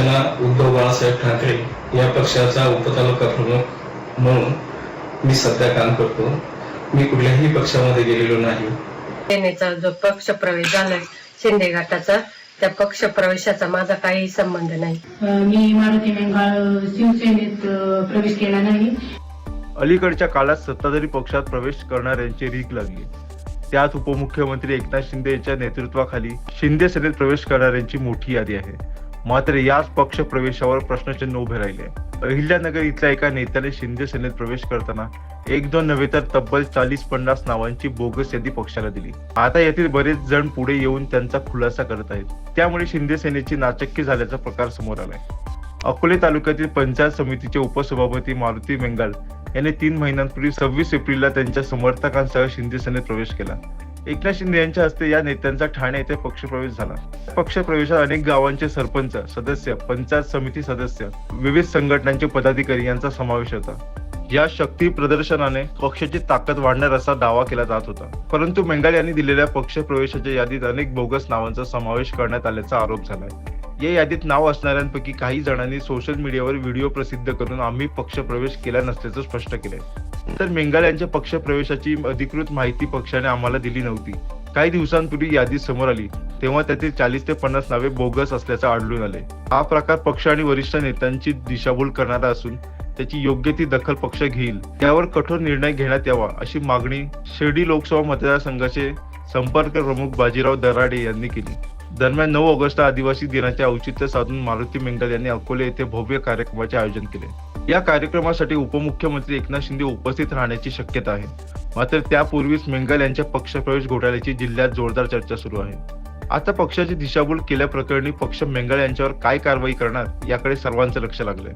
शिवसेना उद्धव बाळासाहेब ठाकरे या पक्षाचा उपतालुका प्रमुख म्हणून मी सध्या काम करतो. मी कुठल्याही पक्षामध्ये गेलेलो नाही. सेनेचा जो पक्ष प्रवेश झालाय शिंदे गटाचा त्या पक्ष प्रवेशाचा माझा काही संबंध नाही. मी मारुती मेंगाळ शिवसेनेत प्रवेश केला नाही. अलीकडच्या काळात सत्ताधारी पक्षात प्रवेश करणाऱ्यांची रीक लागली. त्यात उपमुख्यमंत्री एकनाथ शिंदे यांच्या नेतृत्वाखाली शिंदे सेनेत प्रवेश करणाऱ्यांची मोठी यादी आहे. मात्र याच पक्ष प्रवेशावर प्रश्नचिन्ह उभे राहिले. अहिल्यानगर इथल्या एका नेत्याने शिंदे सेनेत प्रवेश करताना एक दोन नव्हे तर तब्बल चाळीस पन्नास नावांची बोगस यादी पक्षाला दिली. आता यातील बरेच जण पुढे येऊन त्यांचा खुलासा करत आहेत. त्यामुळे शिंदे सेनेची नाचक्की झाल्याचा प्रकार समोर आलाय. अकोले तालुक्यातील पंचायत समितीचे उपसभापती मारुती मेंगाल यांनी तीन महिन्यांपूर्वी सव्वीस एप्रिलला त्यांच्या समर्थकांसह शिंदे सेनेत प्रवेश केला. एकनाथ शिंदे यांच्या हस्ते या नेत्यांचा ठाणे येथे पक्षप्रवेश झाला. पक्षप्रवेशात अनेक गावांचे सरपंच सदस्य पंचायत समिती सदस्य विविध संघटनांचे पदाधिकारी यांचा समावेश होता. या शक्ती प्रदर्शनाने पक्षाची ताकद वाढणार असा दावा केला जात होता. परंतु मेंगाल यांनी दिलेल्या पक्ष प्रवेशाच्या यादीत अनेक बोगस नावांचा समावेश करण्यात आल्याचा आरोप झालाय. या यादीत नाव असणाऱ्यांपैकी काही जणांनी सोशल मीडियावर व्हिडिओ प्रसिद्ध करून आम्ही पक्षप्रवेश केला नसल्याचं स्पष्ट केले तर मेंगाल यांच्या पक्षप्रवेशाची अधिकृत माहिती पक्षाने आम्हाला दिली नव्हती. काही दिवसांपूर्वी यादी समोर आली तेव्हा त्यातील चाळीस ते पन्नास नावे बोगस असल्याचं आढळून आले. हा प्रकार पक्ष आणि वरिष्ठ नेत्यांची दिशाभूल करणारा असून त्याची योग्य ती दखल पक्ष घेईल. त्यावर कठोर निर्णय घेण्यात यावा अशी मागणी शिर्डी लोकसभा मतदारसंघाचे संपर्क प्रमुख बाजीराव दराडे यांनी केली. दरम्यान नऊ ऑगस्ट आदिवासी दिनाचे औचित्य साधून मारुती मेंगल यांनी अकोले येथे भव्य कार्यक्रमाचे आयोजन केले. या कार्यक्रमासाठी उपमुख्यमंत्री एकनाथ शिंदे उपस्थित राहण्याची शक्यता आहे. मात्र त्यापूर्वीच मेंगल यांच्या पक्षप्रवेश घोटाळ्याची जिल्ह्यात जोरदार चर्चा सुरू आहे. आता पक्षाची दिशाभूल केल्याप्रकरणी पक्ष मेंगळ यांच्यावर काय कारवाई करणार याकडे सर्वांचं लक्ष लागलंय.